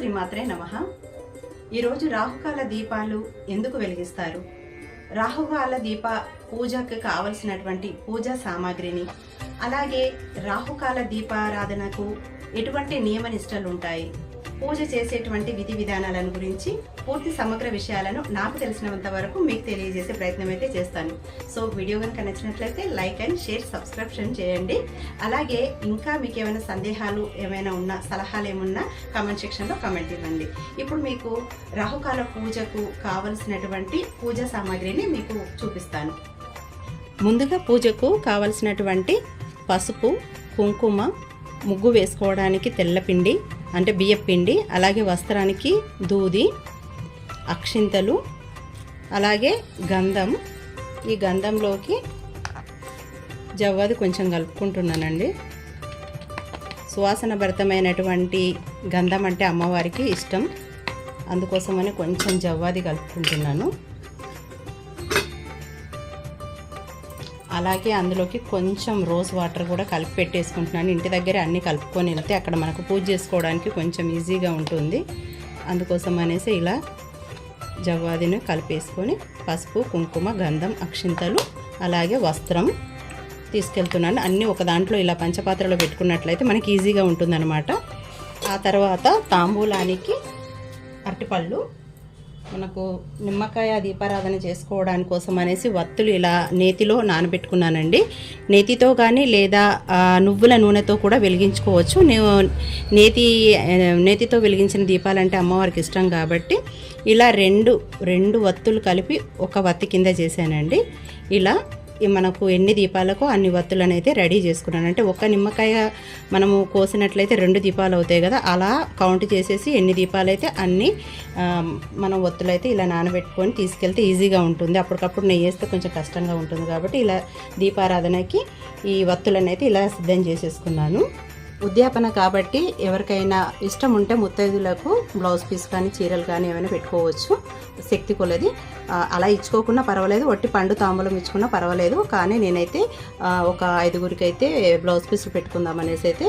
శ్రీమాత్రే నమ. ఈరోజు రాహుకాల దీపాలు ఎందుకు వెలిగిస్తారు? రాహుకాల దీప పూజకు కావలసినటువంటి పూజా సామాగ్రిని అలాగే రాహుకాల దీపారాధనకు ఎటువంటి నియమ నిష్టలు ఉంటాయి పూజ చేసేటువంటి విధి విధానాలను గురించి పూర్తి సమగ్ర విషయాలను నాకు తెలిసినంత వరకు మీకు తెలియజేసే ప్రయత్నం అయితే చేస్తాను. సో వీడియో కనుక నచ్చినట్లయితే లైక్ అండ్ షేర్ సబ్స్క్రిప్షన్ చేయండి. అలాగే ఇంకా మీకు ఏమైనా సందేహాలు ఏమైనా ఉన్నా సలహాలు ఏమున్నా కామెంట్ సెక్షన్లో కామెంట్ ఇవ్వండి. ఇప్పుడు మీకు రాహుకాల పూజకు కావలసినటువంటి పూజా సామాగ్రిని మీకు చూపిస్తాను. ముందుగా పూజకు కావలసినటువంటి పసుపు కుంకుమ ముగ్గు వేసుకోవడానికి తెల్లపిండి అంటే బియ్యపిండి అలాగే వస్త్రానికి దూది అక్షింతలు అలాగే గంధం. ఈ గంధంలోకి జవ్వది కొంచెం కలుపుకుంటున్నానండి. సువాసన భరితమైనటువంటి గంధం అంటే అమ్మవారికి ఇష్టం. అందుకోసమని కొంచెం జవ్వాది కలుపుకుంటున్నాను. అలాగే అందులోకి కొంచెం రోజ్ వాటర్ కూడా కలిపి పెట్టేసుకుంటున్నాను. ఇంటి దగ్గర అన్నీ కలుపుకొని వెళ్తే అక్కడ మనకు పూజ చేసుకోవడానికి కొంచెం ఈజీగా ఉంటుంది. అందుకోసం అనేసి ఇలా జవ్వాదిని కలిపేసుకొని పసుపు కుంకుమ గంధం అక్షింతలు అలాగే వస్త్రం తీసుకెళ్తున్నాను. అన్నీ ఒక దాంట్లో ఇలా పంచపాత్రలో పెట్టుకున్నట్లయితే మనకి ఈజీగా ఉంటుందన్నమాట. ఆ తర్వాత తాంబూలానికి అరటిపళ్ళు మనకు నిమ్మకాయ దీపారాధన చేసుకోవడానికి కోసం అనేసి వత్తులు ఇలా నేతిలో నానబెట్టుకున్నానండి. నేతితో కానీ లేదా నువ్వుల నూనెతో కూడా వెలిగించుకోవచ్చు. నేను నేతి నేతితో వెలిగించిన దీపాలంటే అమ్మవారికి ఇష్టం కాబట్టి ఇలా రెండు రెండు వత్తులు కలిపి ఒక వత్తి కింద చేశానండి. ఇలా మనకు ఎన్ని దీపాలకు అన్ని వత్తులను అయితే రెడీ చేసుకున్నాను. అంటే ఒక్క నిమ్మకాయ మనము కోసినట్లయితే రెండు దీపాలు అవుతాయి కదా అలా కౌంట్ చేసేసి ఎన్ని దీపాలు అయితే అన్ని మనం వత్తులు అయితే ఇలా నానబెట్టుకొని తీసుకెళ్తే ఈజీగా ఉంటుంది. అప్పటికప్పుడు నెయ్యి వేస్తే కొంచెం కష్టంగా ఉంటుంది కాబట్టి ఇలా దీపారాధనకి ఈ వత్తులను అయితే ఇలా సిద్ధం చేసేసుకున్నాను. ఉద్యాపన కాబట్టి ఎవరికైనా ఇష్టం ఉంటే ముత్తైదులకు బ్లౌజ్ పీస్ కానీ చీరలు కానీ ఏమైనా పెట్టుకోవచ్చు. శక్తి కొలది. అలా ఇచ్చుకోకుండా పర్వాలేదు. ఒట్టి పండు తాంబూలం ఇచ్చుకున్నా పర్వాలేదు. కానీ నేనైతే ఒక ఐదుగురికి అయితే బ్లౌజ్ పీసులు పెట్టుకుందాం అనేసి అయితే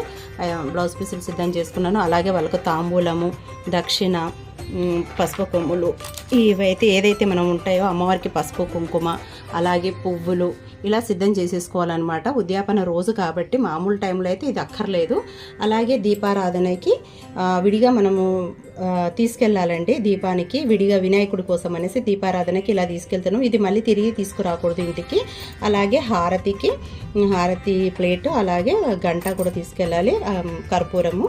బ్లౌజ్ పీసులు సిద్ధం చేసుకున్నాను. అలాగే వాళ్ళకు తాంబూలము దక్షిణ పసుపు కొమ్ములు ఇవైతే ఏదైతే మనం ఉంటాయో అమ్మవారికి పసుపు కుంకుమ అలాగే పువ్వులు ఇలా సిద్ధం చేసేసుకోవాలన్నమాట. ఉద్యాపన రోజు కాబట్టి మామూలు టైంలో అయితే ఇది అక్కర్లేదు. అలాగే దీపారాధనకి విడిగా మనము తీసుకెళ్ళాలండి దీపానికి విడిగా వినాయకుడి కోసం అనేసి దీపారాధనకి ఇలా తీసుకెళ్తాను ఇది మళ్ళీ తిరిగి తీసుకురాకూడదు ఇంటికి. అలాగే హారతికి హారతి ప్లేట్ అలాగే గంట కూడా తీసుకెళ్ళాలి. కర్పూరము.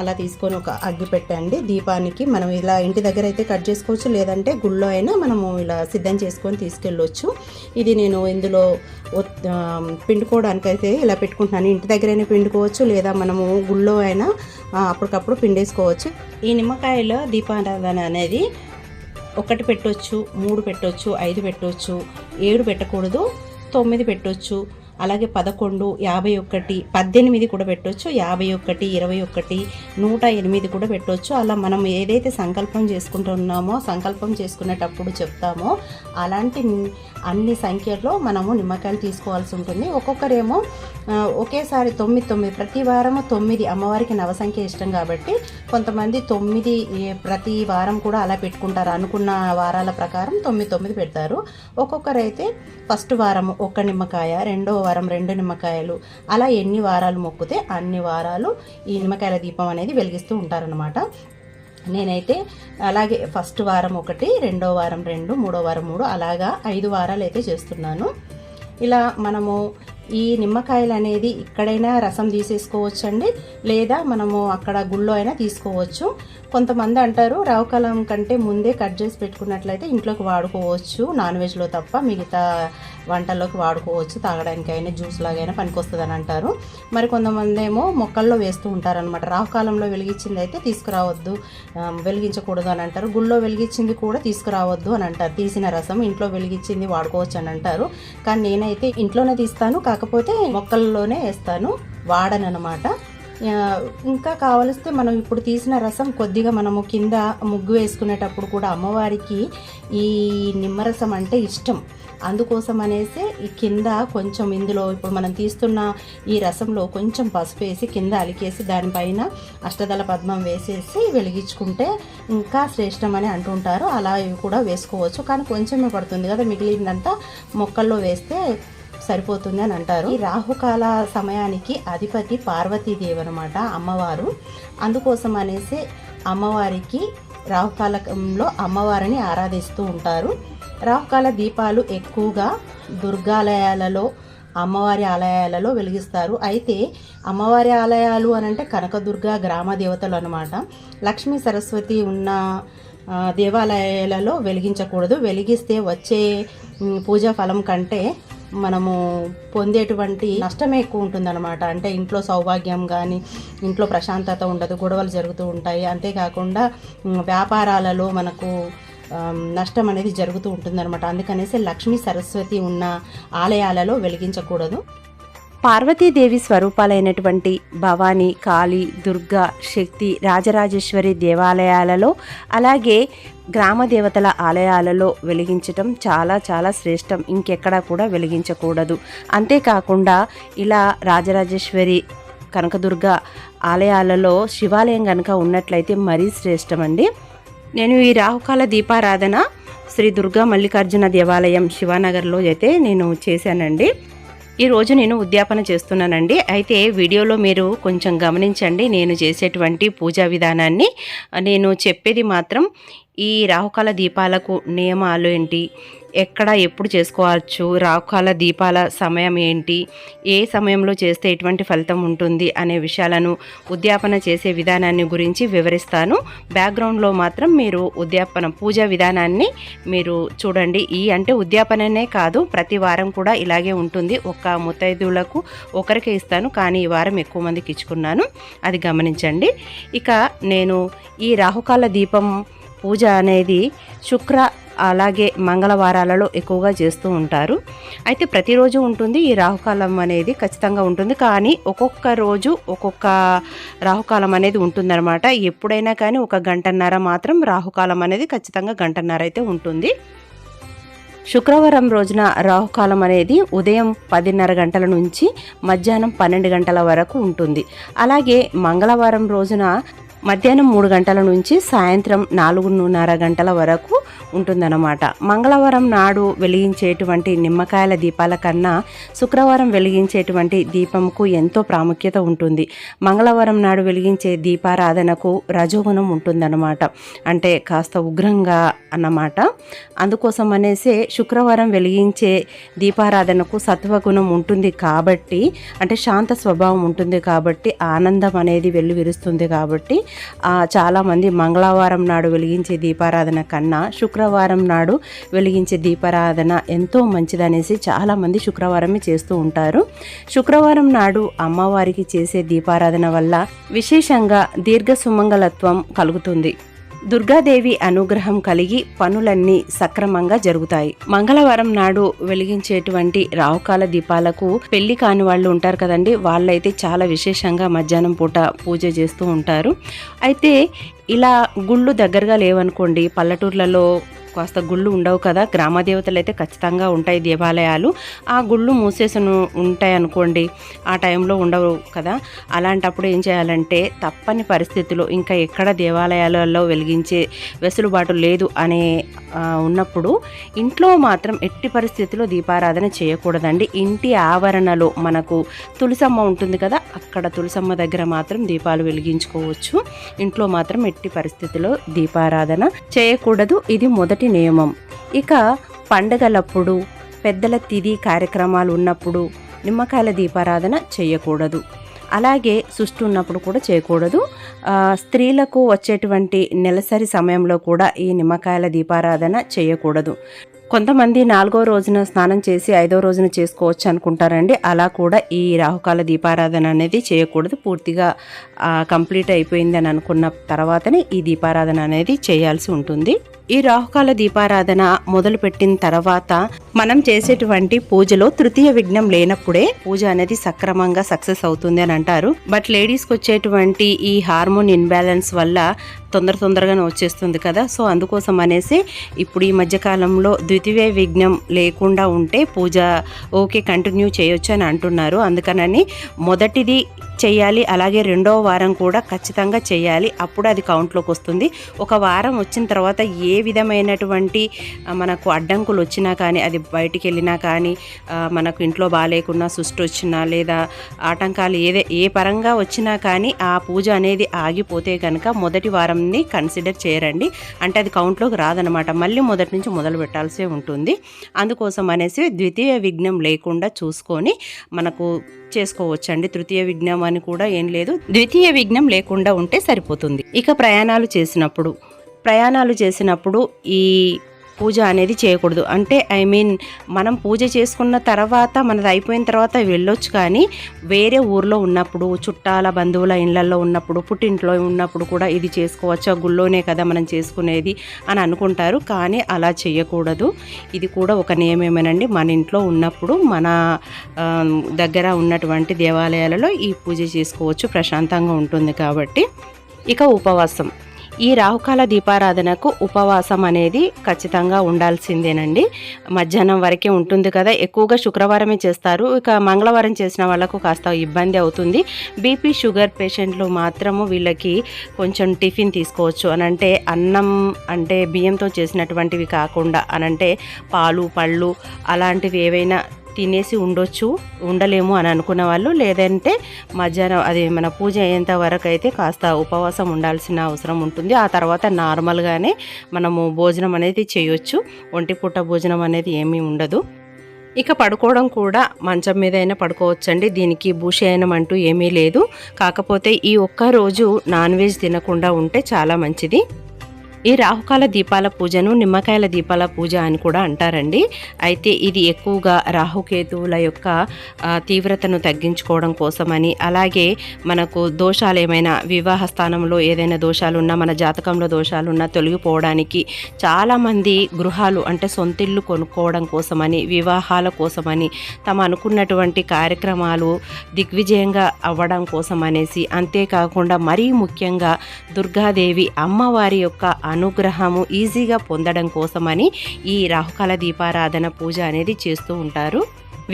అలా తీసుకొని ఒక అగ్గి పెట్టండి. దీపానికి మనం ఇలా ఇంటి దగ్గర అయితే కట్ చేసుకోవచ్చు. లేదంటే గుళ్ళో అయినా మనము ఇలా సిద్ధం చేసుకొని తీసుకెళ్ళొచ్చు. ఇది నేను ఇందులో పిండుకోవడానికైతే ఇలా పెట్టుకుంటున్నాను. ఇంటి దగ్గరైనా పిండుకోవచ్చు. లేదా మనము గుళ్ళో అయినా అప్పటికప్పుడు పిండేసుకోవచ్చు. ఈ నిమ్మకాయలో దీపారాధన అనేది ఒకటి పెట్టొచ్చు మూడు పెట్టొచ్చు ఐదు పెట్టొచ్చు ఏడు పెట్టకూడదు తొమ్మిది పెట్టొచ్చు. అలాగే పదకొండు యాభై ఒకటి పద్దెనిమిది కూడా పెట్టొచ్చు. యాభై ఒకటి ఇరవై ఒకటి నూట ఎనిమిది కూడా పెట్టవచ్చు అలా మనం ఏదైతే సంకల్పం చేసుకుంటున్నామో సంకల్పం చేసుకునేటప్పుడు చెప్తామో అలాంటి అన్ని సంఖ్యలో మనము నిమ్మకాయలు తీసుకోవాల్సి ఉంటుంది. ఒక్కొక్కరేమో ఒకేసారి తొమ్మిది తొమ్మిది. ప్రతి వారము తొమ్మిది. అమ్మవారికి నవసంఖ్య ఇష్టం కాబట్టి కొంతమంది తొమ్మిది ప్రతి వారం కూడా అలా పెట్టుకుంటారు. అనుకున్న వారాల ప్రకారం తొమ్మిది తొమ్మిది పెడతారు. ఒక్కొక్కరైతే ఫస్ట్ వారం ఒక్క నిమ్మకాయ రెండో వారం రెండు నిమ్మకాయలు. అలా ఎన్ని వారాలు మొక్కితే అన్ని వారాలు ఈ నిమ్మకాయల దీపం అనేది వెలిగిస్తూ ఉంటారనమాట నేనైతే అలాగే ఫస్ట్ వారం ఒకటి రెండో వారం రెండు మూడో వారం మూడు అలాగా ఐదు వారాలు అయితే చేస్తున్నాను. ఇలా మనము ఈ నిమ్మకాయలు అనేది ఇక్కడైనా రసం తీసేసుకోవచ్చండి లేదా మనము అక్కడ గుళ్ళో అయినా తీసుకోవచ్చు. కొంతమంది అంటారు రావుకాలం కంటే ముందే కట్ చేసి పెట్టుకున్నట్లయితే ఇంట్లోకి వాడుకోవచ్చు నాన్ వెజ్లో తప్ప మిగతా వంటల్లోకి వాడుకోవచ్చు తాగడానికైనా జ్యూస్ లాగైనా పనికొస్తుంది అని అంటారు. మరి కొంతమంది ఏమో మొక్కల్లో వేస్తూ ఉంటారనమాట రాహుకాలంలో వెలిగించింది అయితే తీసుకురావద్దు వెలిగించకూడదు అని అంటారు. గుళ్ళో వెలిగించింది కూడా తీసుకురావద్దు అని అంటారు. తీసిన రసం ఇంట్లో వెలిగించింది వాడుకోవచ్చు అని అంటారు. కానీ నేనైతే ఇంట్లోనే తీస్తాను కాకపోతే మొక్కల్లోనే వేస్తాను వాడనమాట ఇంకా కావలిస్తే మనం ఇప్పుడు తీసిన రసం కొద్దిగా మనము కింద ముగ్గు వేసుకునేటప్పుడు కూడా అమ్మవారికి ఈ నిమ్మరసం అంటే ఇష్టం. అందుకోసం అనేసి ఈ కింద కొంచెం ఇందులో ఇప్పుడు మనం తీస్తున్న ఈ రసంలో కొంచెం పసుపు వేసి కింద అలికేసి దానిపైన అష్టదళ పద్మం వేసేసి వెలిగించుకుంటే ఇంకా శ్రేష్టం అని అంటుంటారు. అలా ఇవి కూడా వేసుకోవచ్చు. కానీ కొంచెమే పడుతుంది కదా మిగిలిందంతా మొక్కల్లో వేస్తే సరిపోతుంది అని అంటారు. ఈ రాహుకాల సమయానికి అధిపతి పార్వతీదేవి అనమాట అమ్మవారు. అందుకోసం అనేసి అమ్మవారికి రాహుకాలంలో అమ్మవారిని ఆరాధిస్తూ ఉంటారు. రాహుకాల దీపాలు ఎక్కువగా దుర్గాలయాలలో అమ్మవారి ఆలయాలలో వెలిగిస్తారు. అయితే అమ్మవారి ఆలయాలు అని అంటే కనకదుర్గ గ్రామ దేవతలు అనమాట లక్ష్మీ సరస్వతి ఉన్న దేవాలయాలలో వెలిగించకూడదు. వెలిగిస్తే వచ్చే పూజా ఫలం కంటే మనము పొందేటువంటి నష్టమే ఎక్కువ ఉంటుందన్నమాట. అంటే ఇంట్లో సౌభాగ్యం కానీ ఇంట్లో ప్రశాంతత ఉండదు గొడవలు జరుగుతూ ఉంటాయి. అంతేకాకుండా వ్యాపారాలలో మనకు నష్టం అనేది జరుగుతూ ఉంటుందన్నమాట. అందుకనేసి లక్ష్మీ సరస్వతి ఉన్న ఆలయాలలో వెలిగించకూడదు. పార్వతీదేవి స్వరూపాలైనటువంటి భవానీ కాళీ దుర్గా శక్తి రాజరాజేశ్వరి దేవాలయాలలో అలాగే గ్రామ దేవతల ఆలయాలలో వెలిగించటం చాలా చాలా శ్రేష్టం. ఇంకెక్కడా కూడా వెలిగించకూడదు. అంతేకాకుండా ఇలా రాజరాజేశ్వరి కనకదుర్గ ఆలయాలలో శివాలయం కనుక ఉన్నట్లయితే మరీ శ్రేష్టమండి. నేను ఈ రాహుకాల దీపారాధన శ్రీ దుర్గా మల్లికార్జున దేవాలయం శివానగర్లో అయితే నేను చేశానండి. ఈరోజు నేను ఉద్యాపన చేస్తున్నానండి. అయితే వీడియోలో మీరు కొంచెం గమనించండి నేను చేసేటువంటి పూజా విధానాన్ని. నేను చెప్పేది మాత్రం ఈ రాహుకాల దీపాలకు నియమాలు ఏంటి? ఎక్కడ ఎప్పుడు చేసుకోవచ్చు రాహుకాల దీపాల సమయం ఏంటి ఏ సమయంలో చేస్తే ఎటువంటి ఫలితం ఉంటుంది అనే విషయాలను ఉద్యాపన చేసే విధానాన్ని గురించి వివరిస్తాను. బ్యాక్గ్రౌండ్లో మాత్రం మీరు ఉద్యాపన పూజా విధానాన్ని మీరు చూడండి. ఈ అంటే ఉద్యాపననే కాదు ప్రతి వారం కూడా ఇలాగే ఉంటుంది. ఒక ముత్తైదులకు ఒకరికే ఇస్తాను కానీ ఈ వారం ఎక్కువ మందికి ఇచ్చుకున్నాను. అది గమనించండి. ఇక నేను ఈ రాహుకాల దీపం పూజ అనేది శుక్ర అలాగే మంగళవారాలలో ఎక్కువగా చేస్తూ ఉంటారు. అయితే ప్రతిరోజు ఉంటుంది ఈ రాహుకాలం అనేది ఖచ్చితంగా ఉంటుంది. కానీ ఒక్కొక్క రోజు ఒక్కొక్క రాహుకాలం అనేది ఉంటుందన్నమాట. ఎప్పుడైనా కానీ ఒక గంటన్నర మాత్రం రాహుకాలం అనేది ఖచ్చితంగా గంటన్నర అయితే ఉంటుంది. శుక్రవారం రోజున రాహుకాలం అనేది ఉదయం పదిన్నర గంటల నుంచి మధ్యాహ్నం పన్నెండు గంటల వరకు ఉంటుంది. అలాగే మంగళవారం రోజున మధ్యాహ్నం మూడు గంటల నుంచి సాయంత్రం నాలుగున్నర గంటల వరకు ఉంటుందన్నమాట. మంగళవారం నాడు వెలిగించేటువంటి నిమ్మకాయల దీపాల కన్నా శుక్రవారం వెలిగించేటువంటి దీపంకు ఎంతో ప్రాముఖ్యత ఉంటుంది. మంగళవారం నాడు వెలిగించే దీపారాధనకు రజోగుణం ఉంటుందన్నమాట. అంటే కాస్త ఉగ్రంగా అన్నమాట. అందుకోసం అనేసే శుక్రవారం వెలిగించే దీపారాధనకు సత్వగుణం ఉంటుంది కాబట్టి అంటే శాంత స్వభావం ఉంటుంది కాబట్టి ఆనందం అనేది వెల్లువిరుస్తుంది కాబట్టి చాలామంది మంగళవారం నాడు వెలిగించే దీపారాధన కన్నా శుక్రవారం నాడు వెలిగించే దీపారాధన ఎంతో మంచిదనేసి చాలామంది శుక్రవారమే చేస్తూ ఉంటారు. శుక్రవారం నాడు అమ్మవారికి చేసే దీపారాధన వల్ల విశేషంగా దీర్ఘ సుమంగళత్వం కలుగుతుంది. దుర్గాదేవి అనుగ్రహం కలిగి పనులన్నీ సక్రమంగా జరుగుతాయి. మంగళవారం నాడు వెలిగించేటువంటి రావుకాల దీపాలకు పెళ్ళి కాని వాళ్ళు ఉంటారు కదండి. వాళ్ళైతే చాలా విశేషంగా మధ్యాహ్నం పూట పూజ చేస్తూ ఉంటారు. అయితే ఇలా గుళ్ళు దగ్గరగా లేవనుకోండి పల్లెటూర్లలో కాస్త గుళ్ళు ఉండవు కదా. గ్రామ దేవతలు అయితే ఖచ్చితంగా ఉంటాయి దేవాలయాలు. ఆ గుళ్ళు మూసేసను ఉంటాయి అనుకోండి ఆ టైంలో ఉండవు కదా. అలాంటప్పుడు ఏం చేయాలంటే తప్పని పరిస్థితిలో ఇంకా ఎక్కడ దేవాలయాలలో వెలిగించే వెసులుబాటు లేదు అనే ఉన్నప్పుడు ఇంట్లో మాత్రం ఎట్టి పరిస్థితిలో దీపారాధన చేయకూడదండి. ఇంటి ఆవరణలో మనకు తులసమ్మ ఉంటుంది కదా అక్కడ తులసమ్మ దగ్గర మాత్రం దీపాలు వెలిగించుకోవచ్చు. ఇంట్లో మాత్రం ఎట్టి పరిస్థితిలో దీపారాధన చేయకూడదు. ఇది మొదటి నియమం. ఇక పండగలప్పుడు పెద్దల తిది కార్యక్రమాలు ఉన్నప్పుడు నిమ్మకాయల దీపారాధన చేయకూడదు. అలాగే సుష్టి ఉన్నప్పుడు కూడా చేయకూడదు. స్త్రీలకు వచ్చేటువంటి నెలసరి సమయంలో కూడా ఈ నిమ్మకాయల దీపారాధన చేయకూడదు. కొంతమంది నాలుగో రోజున స్నానం చేసి ఐదో రోజున చేసుకోవచ్చు అనుకుంటారండి. అలా కూడా ఈ రాహుకాల దీపారాధన అనేది చేయకూడదు. పూర్తిగా కంప్లీట్ అయిపోయిందని అనుకున్న తర్వాతనే ఈ దీపారాధన అనేది చేయాల్సి ఉంటుంది. ఈ రాహుకాల దీపారాధన మొదలుపెట్టిన తర్వాత మనం చేసేటువంటి పూజలో తృతీయ విఘ్నం లేనప్పుడే పూజ అనేది సక్రమంగా సక్సెస్ అవుతుంది అని అంటారు. బట్ లేడీస్కి వచ్చేటువంటి ఈ హార్మోన్ ఇన్బ్యాలెన్స్ వల్ల తొందర తొందరగానే వచ్చేస్తుంది కదా. సో అందుకోసం అనేసి ఇప్పుడు ఈ మధ్యకాలంలో ద్వితీయ విఘ్నం లేకుండా ఉంటే పూజ ఓకే కంటిన్యూ చేయొచ్చు అని అంటున్నారు. అందుకనని మొదటిది చేయాలి అలాగే రెండో వారం కూడా ఖచ్చితంగా చేయాలి అప్పుడు అది కౌంట్లోకి వస్తుంది. ఒక వారం వచ్చిన తర్వాత ఏ విధమైనటువంటి మనకు అడ్డంకులు వచ్చినా కానీ అది బయటికి వెళ్ళినా కానీ మనకు ఇంట్లో బాగాలేకున్నా సుష్టి వచ్చినా లేదా ఆటంకాలు ఏదే ఏ పరంగా వచ్చినా కానీ ఆ పూజ అనేది ఆగిపోతే కనుక మొదటి వారంని కన్సిడర్ చేయరండి. అంటే అది కౌంట్లోకి రాదనమాట. మళ్ళీ మొదటి నుంచి మొదలు పెట్టాల్సి ఉంటుంది. అందుకోసం అనేసి ద్వితీయ విఘ్నం లేకుండా చూసుకొని మనకు చేసుకోవచ్చండి. తృతీయ విఘ్నం అని కూడా ఏం లేదు. ద్వితీయ విఘ్నం లేకుండా ఉంటే సరిపోతుంది. ఇక ప్రయాణాలు చేసినప్పుడు ప్రయాణాలు చేసినప్పుడు ఈ పూజ అనేది చేయకూడదు. అంటే ఐ మీన్ మనం పూజ చేసుకున్న తర్వాత మనది అయిపోయిన తర్వాత వెళ్ళొచ్చు కానీ వేరే ఊర్లో ఉన్నప్పుడు చుట్టాల బంధువుల ఇళ్ళల్లో ఉన్నప్పుడు పుట్టింట్లో ఉన్నప్పుడు కూడా ఇది చేసుకోవచ్చు. ఆ గుళ్ళోనే కదా మనం చేసుకునేది అని అనుకుంటారు కానీ అలా చేయకూడదు. ఇది కూడా ఒక నియమమేనండి. మన ఇంట్లో ఉన్నప్పుడు మన దగ్గర ఉన్నటువంటి దేవాలయాలలో ఈ పూజ చేసుకోవచ్చు. ప్రశాంతంగా ఉంటుంది కాబట్టి. ఇక ఉపవాసం. ఈ రాహుకాల దీపారాధనకు ఉపవాసం అనేది ఖచ్చితంగా ఉండాల్సిందేనండి. మధ్యాహ్నం వరకే ఉంటుంది కదా ఎక్కువగా శుక్రవారమే చేస్తారు. ఇక మంగళవారం చేసిన వాళ్ళకు కాస్త ఇబ్బంది అవుతుంది. బీపీ షుగర్ పేషెంట్లు మాత్రము వీళ్ళకి కొంచెం టిఫిన్ తీసుకోవచ్చు అని అంటే అన్నం అంటే బియ్యంతో చేసినటువంటివి కాకుండా అనంటే పాలు పళ్ళు అలాంటివి ఏవైనా తినేసి ఉండొచ్చు ఉండలేము అని అనుకున్న వాళ్ళు. లేదంటే మధ్యాహ్నం అది మన పూజ అయ్యేంత వరకు అయితే కాస్త ఉపవాసం ఉండాల్సిన అవసరం ఉంటుంది. ఆ తర్వాత నార్మల్గానే మనము భోజనం అనేది చేయొచ్చు. ఒంటి పూట భోజనం అనేది ఏమీ ఉండదు. ఇక పడుకోవడం కూడా మంచం మీద అయినా పడుకోవచ్చండి. దీనికి భూషయనం అంటూ ఏమీ లేదు. కాకపోతే ఈ ఒక్క రోజు నాన్ వెజ్ తినకుండా ఉంటే చాలా మంచిది. ఈ రాహుకాల దీపాల పూజను నిమ్మకాయల దీపాల పూజ అని కూడా అంటారండి. అయితే ఇది ఎక్కువగా రాహుకేతువుల యొక్క తీవ్రతను తగ్గించుకోవడం కోసమని అలాగే మనకు దోషాలు ఏమైనా వివాహ స్థానంలో ఏదైనా దోషాలు ఉన్నా మన జాతకంలో దోషాలు ఉన్నా తొలగిపోవడానికి చాలామంది గృహాలు అంటే సొంతిల్లు కొనుక్కోవడం కోసమని వివాహాల కోసమని తమ అనుకున్నటువంటి కార్యక్రమాలు దిగ్విజయంగా అవ్వడం కోసం అనేసి అంతేకాకుండా మరీ ముఖ్యంగా దుర్గాదేవి అమ్మవారి యొక్క అనుగ్రహము ఈజీగా పొందడం కోసమని ఈ రాహుకాల దీపారాధన పూజ అనేది చేస్తూ ఉంటారు.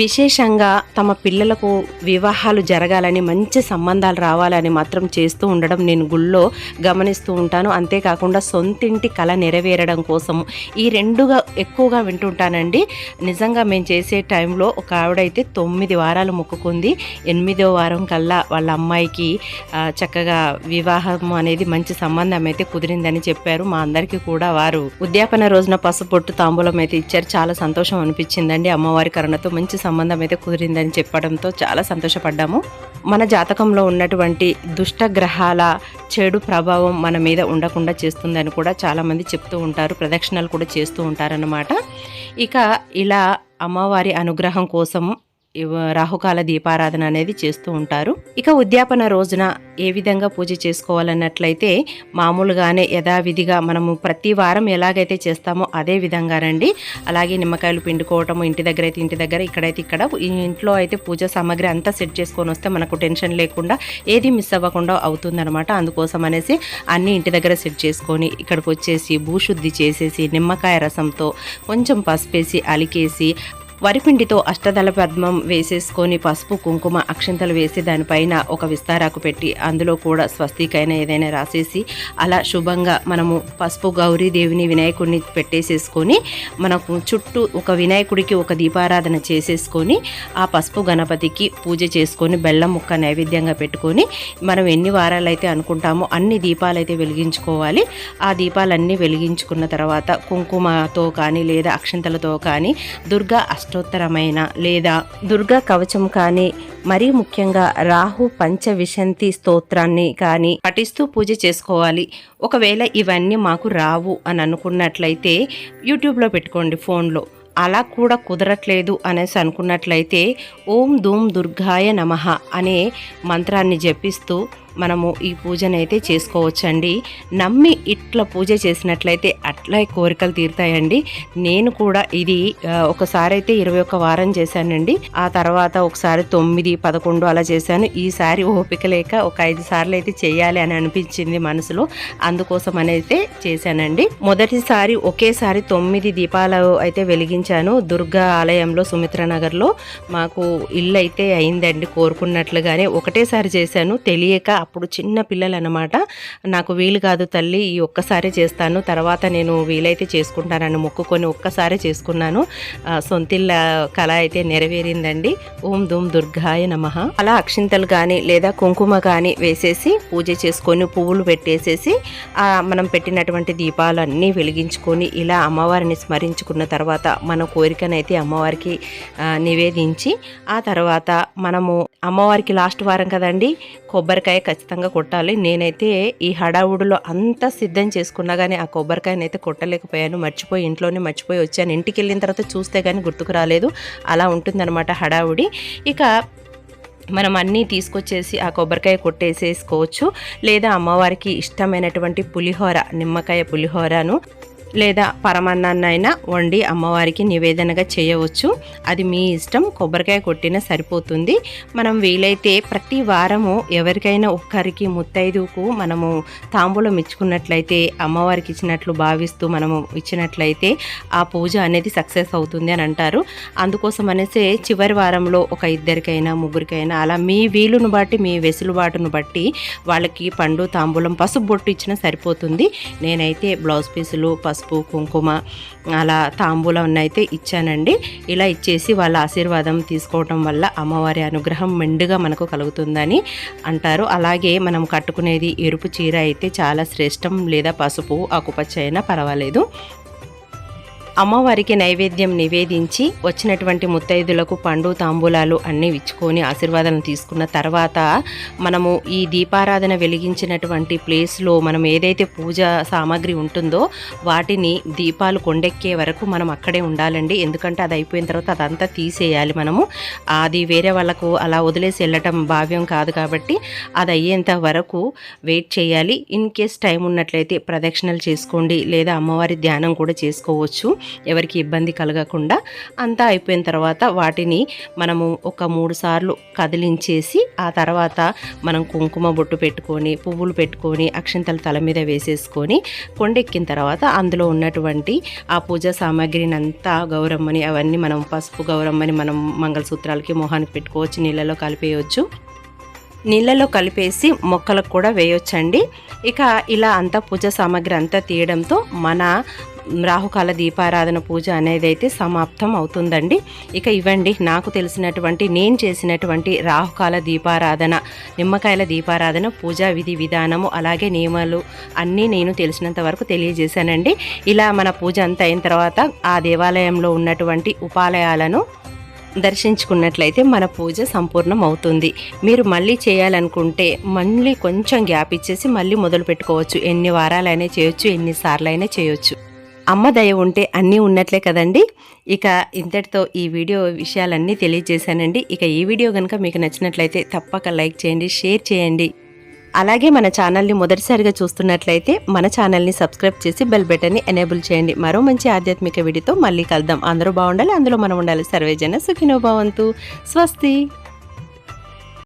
విశేషంగా తమ పిల్లలకు వివాహాలు జరగాలని మంచి సంబంధాలు రావాలని మాత్రం చేస్తూ ఉండడం నేను గుళ్ళో గమనిస్తూ ఉంటాను. అంతేకాకుండా సొంతింటి కళ నెరవేరడం కోసం ఈ రెండుగా ఎక్కువగా వింటుంటానండి. నిజంగా మేము చేసే టైంలో ఒక ఆవిడైతే తొమ్మిది వారాలు మొక్కుకుంది. ఎనిమిదో వారం కల్లా వాళ్ళ అమ్మాయికి చక్కగా వివాహం అనేది మంచి సంబంధం అయితే కుదిరిందని చెప్పారు. మా అందరికీ కూడా వారు ఉద్యాపన రోజున పసుపొట్టు తాంబూలం అయితే ఇచ్చారు. చాలా సంతోషం అనిపించిందండి. అమ్మవారి కరుణతో మంచి సంబంధం అయితే కుదిరిందని చెప్పడంతో చాలా సంతోషపడ్డాము. మన జాతకంలో ఉన్నటువంటి దుష్ట గ్రహాల చెడు ప్రభావం మన మీద ఉండకుండా చేస్తుందని కూడా చాలామంది చెప్తూ ఉంటారు ప్రదక్షిణలు కూడా చేస్తూ ఉంటారన్నమాట. ఇక ఇలా అమ్మవారి అనుగ్రహం కోసం రాహుకాల దీపారాధన అనేది చేస్తూ ఉంటారు. ఇక ఉద్యాపన రోజున ఏ విధంగా పూజ చేసుకోవాలన్నట్లయితే మామూలుగానే యథావిధిగా మనము ప్రతి వారం ఎలాగైతే చేస్తామో అదే విధంగానండి అలాగే నిమ్మకాయలు పిండుకోవటము ఇంటి దగ్గర అయితే ఇంటి దగ్గర ఇక్కడైతే ఇక్కడ ఈ ఇంట్లో అయితే పూజ సామాగ్రి అంతా సెట్ చేసుకొని వస్తే మనకు టెన్షన్ లేకుండా ఏది మిస్ అవ్వకుండా అవుతుందనమాట అందుకోసం అనేసి అన్ని ఇంటి దగ్గర సెట్ చేసుకొని ఇక్కడికి వచ్చేసి భూశుద్ధి చేసేసి నిమ్మకాయ రసంతో కొంచెం పసుపేసి అలికేసి వరిపిండితో అష్టదళ పద్మం వేసేసుకొని పసుపు కుంకుమ అక్షంతలు వేసి దానిపైన ఒక విస్తారాకు పెట్టి అందులో కూడా స్వస్తికైనా ఏదైనా రాసేసి అలా శుభంగా మనము పసుపు గౌరీదేవిని వినాయకుడిని పెట్టేసేసుకొని మనకు చుట్టూ ఒక వినాయకుడికి ఒక దీపారాధన చేసేసుకొని ఆ పసుపు గణపతికి పూజ చేసుకొని బెల్లం ముక్క నైవేద్యంగా పెట్టుకొని మనం ఎన్ని వారాలైతే అనుకుంటామో అన్ని దీపాలైతే వెలిగించుకోవాలి. ఆ దీపాలన్నీ వెలిగించుకున్న తర్వాత కుంకుమతో కానీ లేదా అక్షంతలతో కానీ దుర్గా అష్ట అష్టోత్తరమైన లేదా దుర్గా కవచం కానీ మరీ ముఖ్యంగా రాహు పంచ విశంతి స్తోత్రాన్ని కానీ పఠిస్తూ పూజ చేసుకోవాలి. ఒకవేళ ఇవన్నీ మాకు రావు అని అనుకున్నట్లయితే యూట్యూబ్లో పెట్టుకోండి ఫోన్లో. అలా కూడా కుదరట్లేదు అనేసి అనుకున్నట్లయితే ఓం ధూమ్ దుర్గాయ నమః అనే మంత్రాన్ని జపిస్తూ మనము ఈ పూజను అయితే చేసుకోవచ్చండి. నమ్మి ఇట్లా పూజ చేసినట్లయితే అట్లా కోరికలు తీరుతాయండి. నేను కూడా ఇది ఒకసారి అయితే ఇరవై ఒక్క వారం చేశానండి. ఆ తర్వాత ఒకసారి తొమ్మిది పదకొండు అలా చేశాను. ఈసారి ఓపిక లేక ఒక ఐదు సార్లు అయితే చేయాలి అని అనిపించింది మనసులో. అందుకోసం అయితే చేశానండి. మొదటిసారి ఒకేసారి తొమ్మిది దీపాలు అయితే వెలిగించాను. దుర్గా ఆలయంలో సుమిత్ర నగర్లో మాకు ఇల్లు అయితే అయిందండి కోరుకున్నట్లుగానే. ఒకటేసారి చేశాను. తెలియక అప్పుడు చిన్న పిల్లలు అనమాట నాకు వీలు కాదు తల్లి ఈ ఒక్కసారి చేస్తాను. తర్వాత నేను వీలైతే చేసుకుంటానని మొక్కుకొని ఒక్కసారి చేసుకున్నాను. సొంతిళ్ళ కళ అయితే నెరవేరిందండి. ఓం ధూమ్ దుర్గాయ నమ. అలా అక్షింతలు కానీ లేదా కుంకుమ కానీ వేసేసి పూజ చేసుకొని పువ్వులు పెట్టేసేసి మనం పెట్టినటువంటి దీపాలు అన్నీ వెలిగించుకొని ఇలా అమ్మవారిని స్మరించుకున్న తర్వాత మన కోరికనైతే అమ్మవారికి నివేదించి ఆ తర్వాత మనము అమ్మవారికి లాస్ట్ వారం కదండి కొబ్బరికాయ ఖచ్చితంగా కొట్టాలి. నేనైతే ఈ హడావుడిలో అంతా సిద్ధం చేసుకున్నా కానీ ఆ కొబ్బరికాయని అయితే కొట్టలేకపోయాను. మర్చిపోయి ఇంట్లోనే మర్చిపోయి వచ్చాను. ఇంటికి వెళ్ళిన తర్వాత చూస్తే కానీ గుర్తుకు రాలేదు. అలా ఉంటుందన్నమాట హడావుడి. ఇక మనం అన్నీ తీసుకొచ్చేసి ఆ కొబ్బరికాయ కొట్టేసేసుకోవచ్చు. లేదా అమ్మవారికి ఇష్టమైనటువంటి పులిహోర నిమ్మకాయ పులిహోరను లేదా పరమాన్నాన్నైనా వండి అమ్మవారికి నివేదనగా చేయవచ్చు. అది మీ ఇష్టం. కొబ్బరికాయ కొట్టినా సరిపోతుంది. మనం వీలైతే ప్రతి వారము ఎవరికైనా ఒక్కరికి ముత్తైదుకు మనము తాంబూలం ఇచ్చుకున్నట్లయితే అమ్మవారికి ఇచ్చినట్లు భావిస్తూ మనము ఇచ్చినట్లయితే ఆ పూజ అనేది సక్సెస్ అవుతుంది అని అంటారు. అందుకోసం అనేసి చివరి వారంలో ఒక ఇద్దరికైనా ముగ్గురికైనా అలా మీ వీలును బట్టి మీ వెసులుబాటును బట్టి వాళ్ళకి పండు తాంబూలం పసుపు బొట్టు ఇచ్చినా సరిపోతుంది. నేనైతే బ్లౌజ్ పీసులు పసుపు కుంకుమ అలా తాంబూలం అయితే ఇచ్చానండి. ఇలా ఇచ్చేసి వాళ్ళ ఆశీర్వాదం తీసుకోవటం వల్ల అమ్మవారి అనుగ్రహం మెండుగా మనకు కలుగుతుందని అంటారు. అలాగే మనం కట్టుకునేది ఎరుపు చీర అయితే చాలా శ్రేష్టం. లేదా పసుపు ఆకుపచ్చ అయినా పర్వాలేదు. అమ్మవారికి నైవేద్యం నివేదించి వచ్చినటువంటి ముత్తైదులకు పండు తాంబూలాలు అన్నీ ఇచ్చుకొని ఆశీర్వాదాలను తీసుకున్న తర్వాత మనము ఈ దీపారాధన వెలిగించినటువంటి ప్లేస్లో మనం ఏదైతే పూజ సామాగ్రి ఉంటుందో వాటిని దీపాలు కొండెక్కే వరకు మనం అక్కడే ఉండాలండి. ఎందుకంటే అది అయిపోయిన తర్వాత అదంతా తీసేయాలి మనము. అది వేరే వాళ్ళకు అలా వదిలేసి వెళ్ళటం భావ్యం కాదు కాబట్టి అది అయ్యేంత వరకు వెయిట్ చేయాలి. ఇన్ కేస్ టైం ఉన్నట్లయితే ప్రదక్షిణలు చేసుకోండి లేదా అమ్మవారి ధ్యానం కూడా చేసుకోవచ్చు. ఎవరికి ఇబ్బంది కలగకుండా అంతా అయిపోయిన తర్వాత వాటిని మనము ఒక మూడు సార్లు కదిలించేసి ఆ తర్వాత మనం కుంకుమ బొట్టు పెట్టుకొని పువ్వులు పెట్టుకొని అక్షంతలు తల మీద వేసేసుకొని కొండెక్కిన తర్వాత అందులో ఉన్నటువంటి ఆ పూజా సామాగ్రిని అంతా గౌరమ్మని అవన్నీ మనం పసుపు గౌరమ్మని మనం మంగళసూత్రాలకి మొహానికి పెట్టుకోవచ్చు నీళ్ళలో కలిపేయవచ్చు నీళ్ళలో కలిపేసి మొక్కలకు కూడా వేయొచ్చండి. ఇక ఇలా అంతా పూజ సామాగ్రి అంతా తీయడంతో మన రాహుకాల దీపారాధన పూజ అనేది అయితే సమాప్తం అవుతుందండి. ఇక ఇవ్వండి నాకు తెలిసినటువంటి నేను చేసినటువంటి రాహుకాల దీపారాధన నిమ్మకాయల దీపారాధన పూజా విధి విధానము అలాగే నియమాలు అన్నీ నేను తెలిసినంత వరకు తెలియజేశానండి. ఇలా మన పూజ అంతా అయిన తర్వాత ఆ దేవాలయంలో ఉన్నటువంటి ఉపాలయాలను దర్శించుకున్నట్లయితే మన పూజ సంపూర్ణం అవుతుంది మీరు మళ్ళీ చేయాలనుకుంటే మళ్ళీ కొంచెం గ్యాప్ ఇచ్చేసి మళ్ళీ మొదలు పెట్టుకోవచ్చు. ఎన్ని వారాలైనా చేయొచ్చు ఎన్నిసార్లైనా చేయొచ్చు. అమ్మ దయ ఉంటే అన్నీ ఉన్నట్లే కదండి? ఇక ఇంతటితో ఈ వీడియో విషయాలన్నీ తెలియజేశానండి. ఇక ఈ వీడియో కనుక మీకు నచ్చినట్లయితే తప్పక లైక్ చేయండి షేర్ చేయండి. అలాగే మన ఛానల్ని మొదటిసారిగా చూస్తున్నట్లయితే మన ఛానల్ని సబ్స్క్రైబ్ చేసి బెల్ బటన్ని ఎనేబుల్ చేయండి. మరో మంచి ఆధ్యాత్మిక విడితో మళ్ళీ కలుద్దాం. అందరూ బాగుండాలి అందులో మనం ఉండాలి. సర్వేజన సుఖినో భవంతు. స్వస్తి.